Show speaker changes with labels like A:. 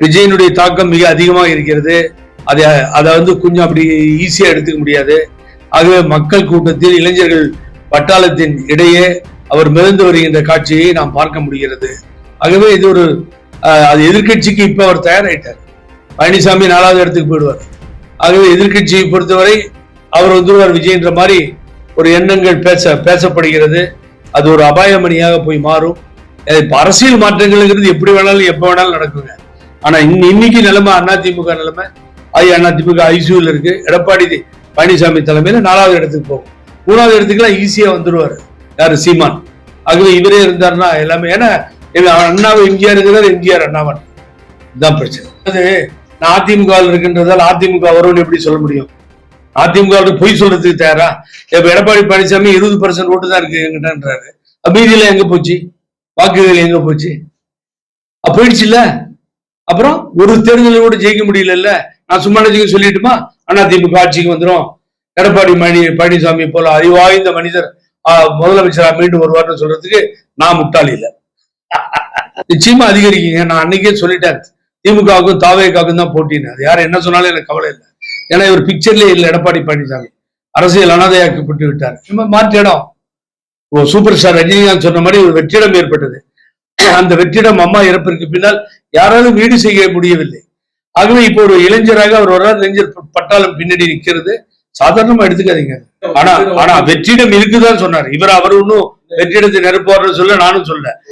A: விஜயனுடைய தாக்கம் மிக அதிகமாக இருக்கிறது. அதை அதை வந்து கொஞ்சம் அப்படி ஈஸியா எடுத்துக்க முடியாது. ஆகவே மக்கள் கூட்டத்தில் இளைஞர்கள் பட்டாளத்தின் இடையே அவர் மிதந்து வருகின்ற காட்சியை நாம் பார்க்க முடிகிறது. ஆகவே இது ஒரு அஹ், அது எதிர்க்கட்சிக்கு இப்ப அவர் தயாராயிட்டார். பழனிசாமி நாலாவது இடத்துக்கு போயிடுவார். ஆகவே எதிர்க்கட்சியை பொறுத்தவரை அவர் வந்துருவார் விஜய்ன்ற மாதிரி ஒரு எண்ணங்கள் பேச பேசப்படுகிறது. அது ஒரு அபாயமணியாக போய் மாறும். இப்போ அரசியல் மாற்றங்கள்ங்கிறது எப்படி வேணாலும் எப்போ வேணாலும் நடக்குங்க. ஆனா இன்னைக்கு நிலைமை அதிமுக நிலைமை ஐ அதிமுக ஐசியூல இருக்கு. எடப்பாடி பழனிசாமி தலைமையில நாலாவது இடத்துக்கு போகும். மூணாவது இடத்துக்குலாம் ஈஸியா வந்துருவாரு. யாரு? சீமான். ஆகவே இவரே இருந்தாருன்னா எல்லாமே ஏன்னா அண்ணாவை எம்ஜிஆர் இருக்கிறார் எம்ஜிஆர் அண்ணாவன். இதுதான் பிரச்சனை. அது நான் அதிமுக இருக்கின்றதால் அதிமுக வரும்னு எப்படி சொல்ல முடியும்? அதிமுக பொய் சொல்றதுக்கு தயாரா? இப்ப எடப்பாடி பழனிசாமி இருபது பர்சன்ட் ஓட்டு தான் இருக்கு எங்கிட்டன்றாரு மீதியில எங்க போச்சு? வாக்குகள் எங்க போச்சு? அப்ப போயிடுச்சுல்ல? அப்புறம் ஒரு தேர்தலில் கூட ஜெயிக்க முடியலல்ல. நான் சும்மா நினைச்சு சொல்லிட்டுமா? அண்ணா திமுக ஆட்சிக்கு வந்துரும். எடப்பாடி மணி பழனிசாமி போல அறிவாய்ந்த மனிதர் ஆஹ், முதலமைச்சரா மீண்டும் வருவார்னு சொல்றதுக்கு நான் முட்டாளி இல்ல. நிச்சயமா அதிகரிக்கீங்க. நான் அன்னைக்கே சொல்லிட்டேன். திமுகவுக்கும் தாவேக்காவுக்கும் தான் போட்டின்னு. அது யார் என்ன சொன்னாலும் எனக்கு கவலை இல்லை. ஏன்னா இவர் பிக்சர்லயே இல்லை எடப்பாடி பழனிசாமி. அரசியல் அனாதையாக்கப்பட்டு விட்டார். மாற்று இடம். சூப்பர் ஸ்டார் ரஜினிகாந்த் சொன்ன மாதிரி ஒரு வெற்றிடம் ஏற்பட்டது. அந்த வெற்றிடம் அம்மா இறப்பிற்கு பின்னால் யாராலும் வீடு செய்ய முடியவில்லை. ஆகவே இப்போ ஒரு இளைஞராக அவர் வர்றார் இளைஞர் பட்டாளம் பின்னாடி நிக்கிறது சாதாரணமா எடுத்துக்காதீங்க. ஆனா ஆனா வெற்றிடம் இருக்குதான் சொன்னார். இவர் அவர் ஒன்றும் வெற்றிடத்தை நிரப்புவார்னு சொல்ல நானும் சொல்ல.